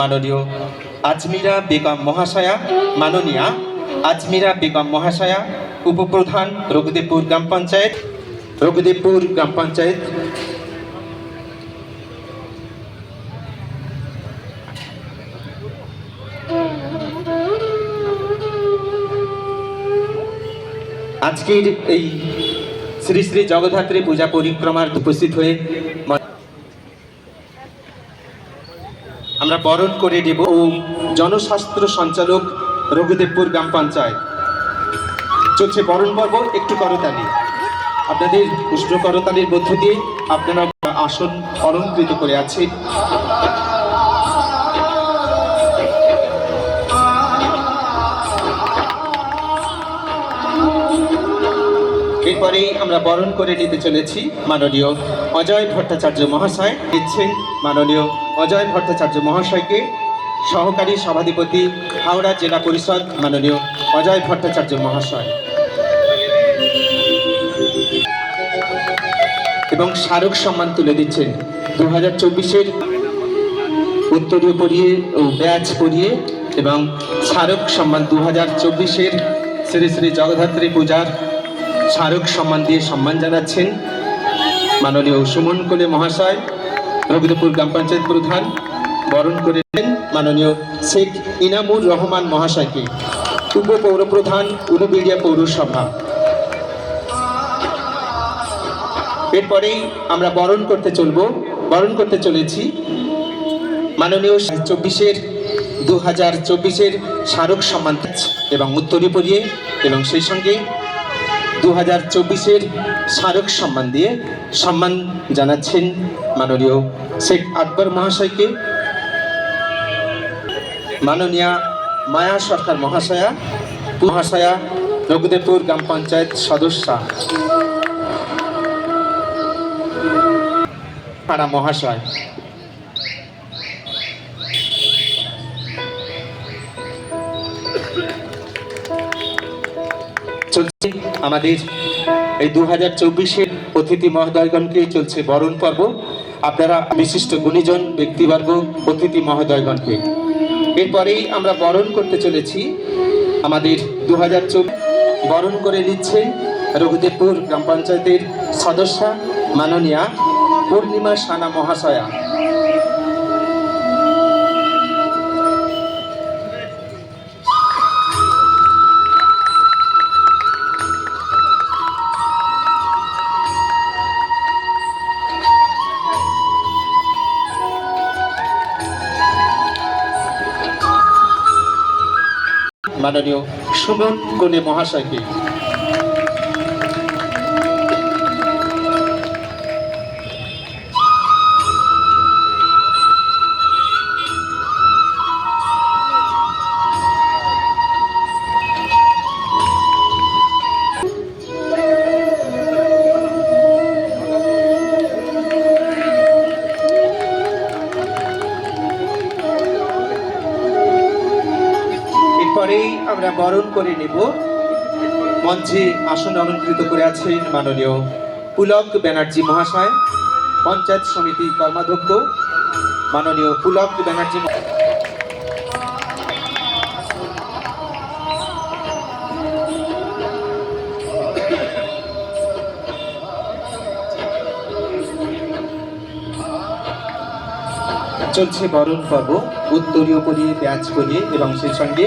মাননীয় আজমিরা বেগম মহাশয়া, মাননীয়া আজমিরা বেগম মহাশয়া, উপপ্রধান রঘুদেবপুর গ্রাম পঞ্চায়েত, রঘুদেবপুর গ্রাম পঞ্চায়েত। আজকের এই শ্রী শ্রী জগদ্ধাত্রী পূজা পরিক্রমার উপস্থিত হয়ে আমরা বরণ করে দেব ও জনস্বাস্থ্য সঞ্চালক রঘুদেবপুর গ্রাম পঞ্চায়েত। চলছে বরণ পর্ব, একটু করতালি। আপনাদের উষ্ণ করতালির মধ্য দিয়ে আপনারা আসন অলঙ্কৃত করে আছেন। এরপরেই আমরা বরণ করে নিতে চলেছি মাননীয় অজয় ভট্টাচার্য মহাশয়। দিচ্ছেন মাননীয় অজয় ভট্টাচার্য মহাশয়কে সহকারী সভাধিপতি হাওড়া জেলা পরিষদ মাননীয় অজয় ভট্টাচার্য মহাশয়। এবং স্মারক সম্মান তুলে দিচ্ছেন। দু হাজার চব্বিশের উত্তরীয় পরিয়ে ও ব্যাচ পরিয়ে এবং স্মারক সম্মান দু হাজার চব্বিশের শ্রী শ্রী জগদ্ধাত্রী পূজার স্মারক সম্মান দিয়ে সম্মান জানাচ্ছেন মাননীয় সুমন কোলে মহাশয়। রবীন্দ্রপুর গ্রাম পঞ্চায়েত প্রধান বরণ করেছেন মাননীয় শেখ ইনামুর রহমান মহাশয়কে। উপপৌরপ্রধান উলুবেড়িয়া পৌরসভা। এরপরেই আমরা বরণ করতে চলবো, বরণ করতে চলেছি মাননীয় চব্বিশের দু হাজার চব্বিশের স্মারক সম্মান এবং উত্তরী পরিয়ে এবং সেই সঙ্গে দু হাজার চব্বিশের স্মারক সম্মান দিয়ে সম্মান জানাচ্ছেন মাননীয় শেখ আকবর মহাশয়কে। মাননীয়া মায়া সরকার মহাশয়া মহাশয়া রঘুদেবপুর গ্রাম পঞ্চায়েত সদস্যা, পাড়া মহাশয়। চলছে আমাদের এই দু হাজার চব্বিশের অতিথি মহোদয়গণকে চলছে বরণ পর্ব। আপনারা বিশিষ্ট গুণীজন, ব্যক্তিবর্গ, অতিথি মহোদয়গণকে। এরপরেই আমরা বরণ করতে চলেছি। আমাদের দু হাজার চব্বিশ বরণ করে নিচ্ছে রঘুদেবপুর গ্রাম পঞ্চায়েতের সদস্যা মাননীয়া পূর্ণিমা সানা মহাশয়া। মাননীয় সুমন কোলে মহাশয়কে এরপরেই আমরা বরণ করে নেব। মঞ্চে আসন অলঙ্কৃত করে আছেন মাননীয় পুলক ব্যানার্জি মহাশয়, পঞ্চায়েত সমিতি কর্মাধ্যক্ষ, মাননীয় পুলক ব্যানার্জি চলছে বরণ পর্ব। উত্তরীয় পরিয়ে ব্যাচ করিয়ে এবং সেই সঙ্গে